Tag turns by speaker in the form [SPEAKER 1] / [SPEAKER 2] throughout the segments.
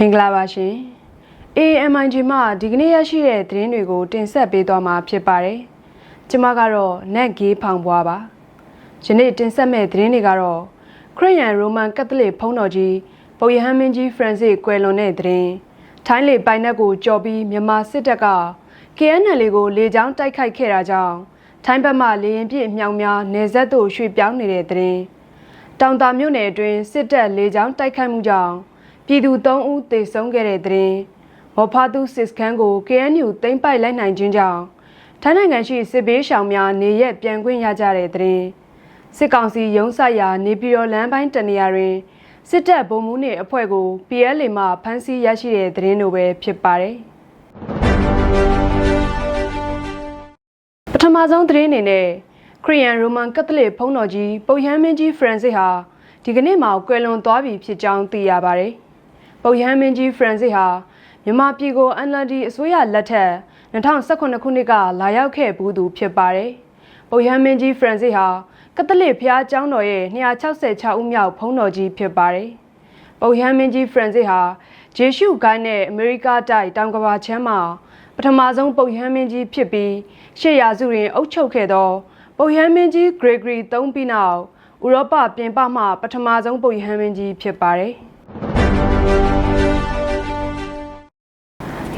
[SPEAKER 1] မင်္ဂလာပါရှင် AMIG မှဒီကနေ့ရရှိတဲ့သတင်းတွေကိုတင်ဆက်ပေးသွားမှာဖြစ်ပါတယ်။ကျွန်မကတော့ Net Gay ဖောင်ပွားပါ။ယနေ့တင်ဆက်မဲ့သတင်းတွေကတော့ခရစ်ယာန်ရိုမန်ကက်သလစ်ဘုန်းတော်ကြီးပုပ်ယဟန်မင်းကြီးဖရန်စစ်ကွယ်လွန်တဲ့သတင်းထိုင်းလေပိုင်နက်ကိုကြော်ပြီးမြန်မာစစ်တပ်က KNL ကိုလေကြောင်းတိုက်ခိုက်ခဲ့တာကြောင့်ထိုင်းဘက်မှလေရင်ပြည့်မြောင်များနေဆက်သို့ရွှေ့ပြောင်းနေတဲ့သတင်းတောင်တာမြို့နယ်အတွင်းစစ်တပ်လေကြောင်းတိုက်ခိုက်မှုကြောင့် ပြည်သူ3ဦးသေဆုံးခဲ့တဲ့သတင်းမော်ဖာတူစစ်စခန်းကို KNU သိမ်းပိုက်လိုက်နိုင်ခြင်းကြောင့်ထိုင်းနိုင်ငံရှိစစ်ဘေးရှောင်များနေရက်ပြန်ခွင့်ရကြတဲ့သတင်းစစ်ကောင်စီရုံးဆိုင်ရာနေပြည်တော်လမ်းပိုင်းတနေရာတွင်စစ်တပ်ဗိုလ်မှူးနှင့်အဖွဲ့ကို PLA မှဖမ်းဆီးရရှိတဲ့သတင်းလိုပဲဖြစ်ပါတယ်ပထမဆုံးသတင်းအနေနဲ့ခရီးယန်ရိုမန်ကက်သလစ်ဘုန်းတော်ကြီးပုပ်ယမ်းမင်းကြီးဖရန်စစ်ဟာဒီကနေ့မှကွယ်လွန်သွားပြီဖြစ်ကြောင်းသိရပါတယ်။ ပုပ်ယမ်းမင်းကြီးဖရန်စစ်ဟာမြန်မာပြည်ကို NLD အစိုးရလက်ထက်2018ခုနှစ်ကလာရောက်ခဲ့ဘူးသူဖြစ်ပါတယ်။ပုပ်ယမ်းမင်းကြီးဖရန်စစ်ဟာကက်သလစ်ဘုရားကျောင်းတော်ရဲ့266ဦးမြောက်ဘုန်းတော်ကြီးဖြစ်ပါတယ်။ပုပ်ယမ်းမင်းကြီးဖရန်စစ်ဟာဂျေရှုဂိုင်းနဲ့အမေရိကတိုက်တောင်ကဘာချမ်းမှာပထမဆုံးပုပ်ယမ်းမင်းကြီးဖြစ်ပြီးရှေ့ရာစုတွင်အုပ်ချုပ်ခဲ့သောပုပ်ယမ်းမင်းကြီးဂရေဂရီ3ပြီးနောက်ဥရောပပြင်ပမှပထမဆုံးပုပ်ယမ်းမင်းကြီးဖြစ်ပါတယ်။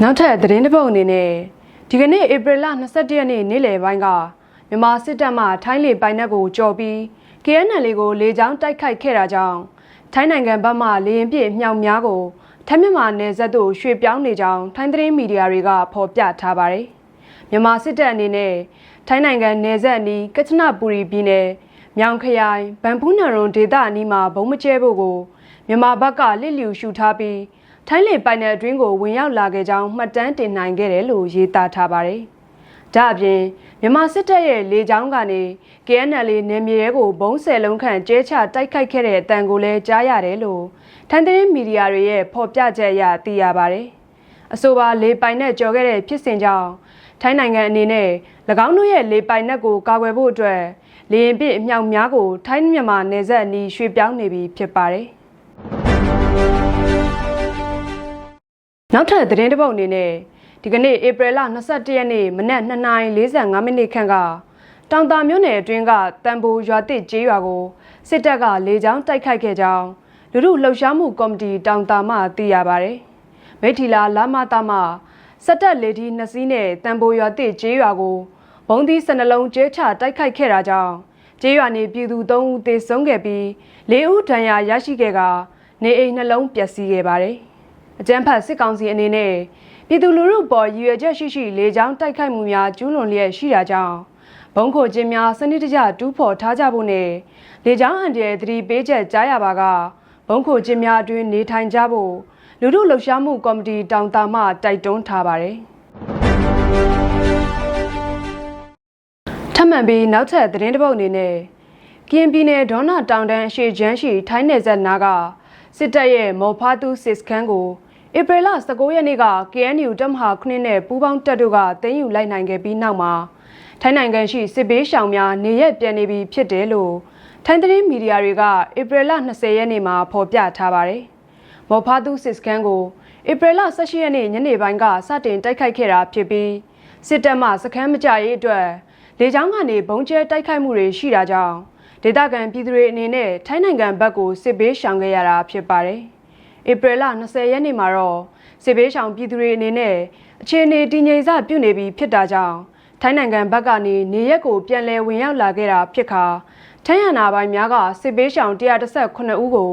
[SPEAKER 1] နောက်ထပ်သတင်းတစ်ပုဒ်အနေနဲ့ဒီကနေ့ဧပြီလ22ရက်နေ့နေ့လယ်ပိုင်းကမြန်မာစစ်တပ်မှထိုင်းလေပိုင်နက်ကိုကြော်ပြီး KNL ကိုလေကြောင်းတိုက်ခိုက်ခဲ့တာကြောင့်ထိုင်းနိုင်ငံဘက်မှလေရင်ပြည့်မြောက်များကိုထိုင်းမြန်မာနယ်စပ်သို့ရွှေ့ပြောင်းနေကြောင်းထိုင်းသတင်းမီဒီယာတွေကဖော်ပြထားပါတယ်။မြန်မာစစ်တပ်အနေနဲ့ထိုင်းနိုင်ငံနယ်စပ်အနီးကချနပူရီပြည်နယ်မြောင်ခရိုင်ဗန်ဖူးနရွန်ဒေသအနီးမှာဘုံမကျဲဖို့ကို မြန်မာဘက်ကလစ်လျူရှုထားပြီးထိုင်းလေပိုင်နယ်အတွင်းကိုဝင်ရောက်လာခဲ့ကြောင်းမှတ်တမ်းတင်နိုင်ခဲ့တယ်လို့ရေးသားထားပါတယ်။ဒါအပြင်မြန်မာစစ်တပ်ရဲ့လေကြောင်းကနေ KNL နယ်မြေတွေကိုဘုံဆယ်လုံးခန့်ကျဲချတိုက်ခိုက်ခဲ့တဲ့အတန်ကိုလည်းကြားရတယ်လို့ထိုင်းသတင်းမီဒီယာတွေရဲ့ဖော်ပြချက်အရသိရပါတယ်။အဆိုပါလေပိုင်နဲ့ကြော်ခဲ့တဲ့ဖြစ်စဉ်ကြောင့်ထိုင်းနိုင်ငံအနေနဲ့၎င်းတို့ရဲ့လေပိုင်နက်ကိုကာကွယ်ဖို့အတွက်လေရင်ပစ်အမြောက်များကိုထိုင်းမြန်မာနယ်စပ်အနီးရွှေ့ပြောင်းနေပြီဖြစ်ပါတယ်။ နောက်ထပ်သတင်းတစ်ပုဒ်အနေနဲ့ဒီကနေ့ဧပြီလ22ရက်နေ့မနက်2:45မိနစ်ခန့်ကတောင်တာမြို့နယ်အတွင်းကတန်ဖိုရွာတစ်ကျေးရွာကိုစစ်တပ်ကလေကြောင်းတိုက်ခိုက်ခဲ့ကြောင်းလူမှုလှုပ်ရှားမှုကော်မတီတောင်တာမှသိရပါဗျ။မိထီလာလာမတာမှစက်တက်လေဒီနှစ်စီးနဲ့တန်ဖိုရွာတစ်ကျေးရွာကိုဘုံသီးစနှလုံးကျဲချတိုက်ခိုက်ခဲ့တာကြောင့်ကျေးရွာနေပြည်သူ၃ဦးသေဆုံးခဲ့ပြီး၄ဦးဒဏ်ရာရရှိခဲ့ကနေအိမ်နှလုံးပျက်စီးခဲ့ပါတယ်။ အကြမ်းဖက်စစ်ကောင်စီအနေနဲ့ပြည်သူလူထုပေါ်ရည်ရွယ်ချက်ရှိရှိလေကြောင်းတိုက်ခိုက်မှုများကျူးလွန်လျက်ရှိတာကြောင့်ဘုံခိုခြင်းများစနစ်တကျတူးဖော်ထားကြဖို့နဲ့လေကြောင်းအန်တယ်သတိပေးချက်ကြားရပါကဘုံခိုခြင်းများအတွင်းနေထိုင်ကြဖို့လူထုလှုပ်ရှားမှုကော်မတီတောင်တာမှတိုက်တွန်းထားပါတယ်။ထပ်မံပြီးနောက်ထပ်သတင်းတစ်ပုဒ်အနေနဲ့ကရင်ပြည်နယ်ဒေါနာတောင်တန်းအရှိချမ်းရှိထိုင်းနယ်စပ်နာက စစ်တပ်ရဲ့မော်ဖာတူစစ်စခန်းကိုဧပြီလ19ရက်နေ့က KNU တပ်မဟာ9နဲ့ပူးပေါင်းတပ်တို့ကတင်းယူလိုက်နိုင်ခဲ့ပြီးနောက်မှာထိုင်းနိုင်ငံရှိစစ်ဘေးရှောင်များနေရက်ပြန်နေပြီဖြစ်တယ်လို့ထိုင်းသတင်းမီဒီယာတွေကဧပြီလ20ရက်နေ့မှာဖော်ပြထားပါတယ်။မော်ဖာတူစစ်စခန်းကိုဧပြီလ18ရက်နေ့ညနေပိုင်းကစတင်တိုက်ခိုက်ခဲ့တာဖြစ်ပြီးစစ်တပ်မှစခန်းမကြရေးအတွက်လေကြောင်းကနေဘုံကျဲတိုက်ခိုက်မှုတွေရှိတာကြောင့် ဒေသခံပြည်သူတွေအနေနဲ့ထိုင်းနိုင်ငံဘက်ကိုစစ်ဘေးရှောင်ခဲ့ရတာဖြစ်ပါတယ်။ဧပြီလ20ရက်နေ့မှာတော့စစ်ဘေးရှောင်ပြည်သူတွေအနေနဲ့အခြေအနေတည်ငြိမ်စပြုနေပြီဖြစ်တာကြောင့်ထိုင်းနိုင်ငံဘက်ကနေနေရက်ကိုပြန်လည်ဝင်ရောက်လာခဲ့တာဖြစ်ခါထိုင်းရနာပိုင်းများကစစ်ဘေးရှောင်118ဦးကို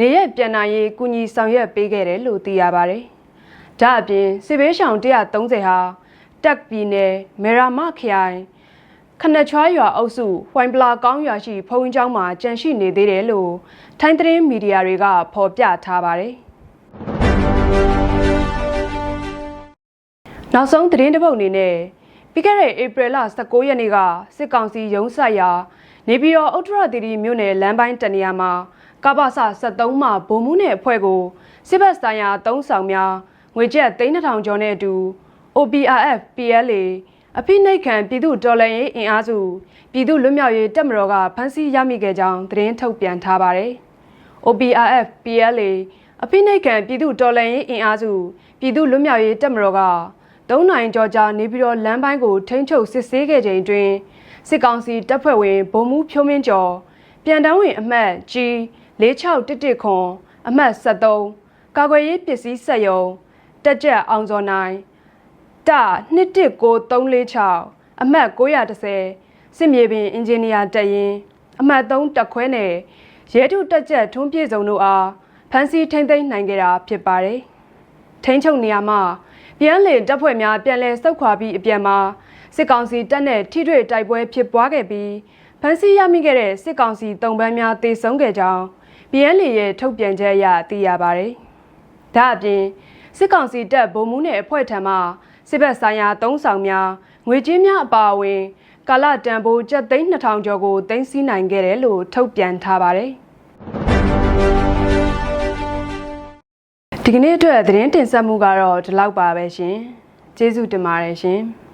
[SPEAKER 1] နေရက်ပြန်နိုင်ရေးကူညီဆောင်ရွက်ပေးခဲ့တယ်လို့သိရပါတယ်။ဒါအပြင်စစ်ဘေးရှောင်130ဟာတက်ပြည်နယ်မေရာမခရိုင် ခနချွားရွာအုပ်စုဝိုင်ပလာကောင်းရွာရှိဖုံးကျောင်းမှာကြန့်ရှိနေသေးတယ်လို့ထိုင်းသတင်းမီဒီယာတွေကဖော်ပြထားပါတယ်။နောက်ဆုံးသတင်းတစ်ပုဒ်အနေနဲ့ပြီးခဲ့တဲ့ဧပြီလ19ရက်နေ့ကစစ်ကောင်စီရုံးဆိုင်ရာနေပြည်တော်ဥတ္တရတိတိမြို့နယ်လမ်းပိုင်းတနေရာမှာကပ္ပစ73မှဗိုလ်မှူးနဲ့အဖွဲ့ကိုစစ်ဘက်ဆိုင်ရာ၃ဆောင်များငွေကျပ်3000ကျော်နဲ့အတူ OPRF PLA အဖိနှိတ်ခံပြည်သူတော်လှန်ရေးအင်အားစုပြည်သူလွတ်မြောက်ရေးတပ်မတော်ကဖမ်းဆီးရမိခဲ့ကြောင်းသတင်းထုတ်ပြန်ထားပါတယ်။ OPRF PLA အဖိနှိတ်ခံပြည်သူတော်လှန်ရေးအင်အားစုပြည်သူလွတ်မြောက်ရေးတပ်မတော်က၃နိုင်ကြော်ကြာနေပြီးတော့လမ်းပိုင်းကိုထိန်းချုပ်စစ်ဆေးခဲ့ချိန်တွင်စစ်ကောင်စီတပ်ဖွဲ့ဝင်ဗိုလ်မှူးဖြိုးမင်းကျော်ပြန်တန်းဝင်အမှတ် G 4611ခွန်အမှတ်73ကာကွယ်ရေးပစ္စည်းဆက်ယုံတက်ကြက်အောင်စော်နိုင် တ219346အမှတ်930စစ်မြေပြင်အင်ဂျင်နီယာတပ်ရင်အမှတ်3တက်ခွဲနဲ့ရဲထုတက်ကြက်ထွန်းပြည့်စုံတို့အားဖမ်းဆီးထိန်းသိမ်းနိုင်ခဲ့တာဖြစ်ပါတယ်။ထိန်းချုပ်နေရာမှာပြန်လည်တပ်ဖွဲ့များပြန်လည်ဆုတ်ခွာပြီးအပြန်မှာစစ်ကောင်စီတပ်နဲ့ထိတွေ့တိုက်ပွဲဖြစ်ပွားခဲ့ပြီးဖမ်းဆီးရမိခဲ့တဲ့စစ်ကောင်စီတုံ့ပန်းများတေဆုံးခဲ့ကြောင်းပြန်လည်ရဲ့ထုတ်ပြန်ချက်အရသိရပါတယ်။ဒါအပြင်စစ်ကောင်စီတပ်ဗိုလ်မှူးနဲ့အဖွဲ့ထံမှ စစ်ဘက်ဆိုင်ရာသုံးဆောင်များငွေကြေးများအပါအဝင်ကာလတန်ဖိုးကျပ်သိန်း2000ကျော်ကိုတင်စီနိုင်ခဲ့တယ်လို့ထုတ်ပြန်ထားပါတယ်။ဒီကနေ့အတွက်သတင်းတင်ဆက်မှုကတော့ဒီလောက်ပါပဲရှင်။ကျေးဇူးတင်ပါတယ်ရှင်။